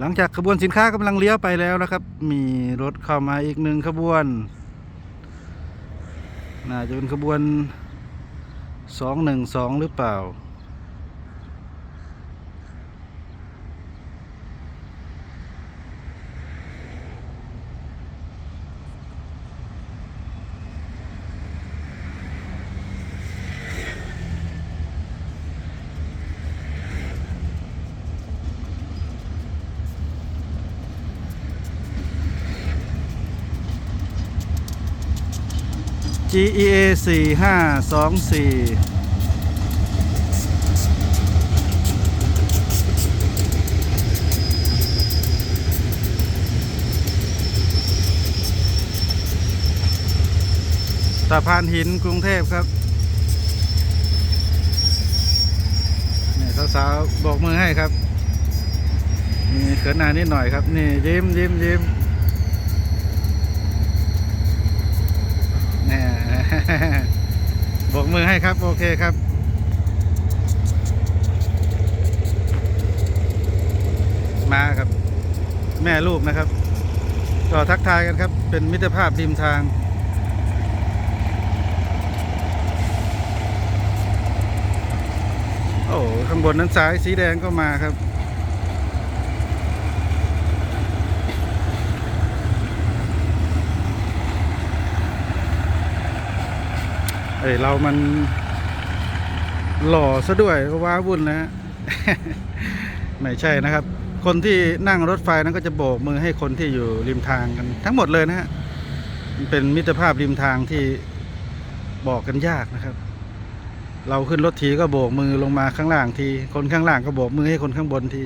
หลังจากขบวนสินค้ากำลังเลี้ยวไปแล้วนะครับ มีรถเข้ามาอีกหนึ่งขบวน น่าจะเป็นขบวนสองหนึ่งสองหรือเปล่า GEA สี่ห้าสองสี่ตะพานหินกรุงเทพครับเนี่ยสาวๆบอกมือให้ครับ มีเขินหนานิดหน่อยครับ นี่ยิ้มยิ้มยิ้ม แน่ บอก มือให้ครับ โอเคครับ มาครับ แม่ลูกนะครับ ก็ทักทายกันครับ เป็นมิตรภาพริมทางโอ้ข้างบนนั้นสายสีแดงก็มาครับ อ้ยเรามันหล่อซะด้วยว้าวุ่นนะฮะไม่ใช่นะครับ คนที่นั่งรถไฟนั้นก็จะโบกมือให้คนที่อยู่ริมทางกัน ทั้งหมดเลยนะฮะเป็นมิตรภาพริมทางที่บอกกันยากนะครับ เราขึ้นรถทีก็โบกมือลงมาข้างล่างที คนข้างล่างก็โบกมือให้คนข้างบนที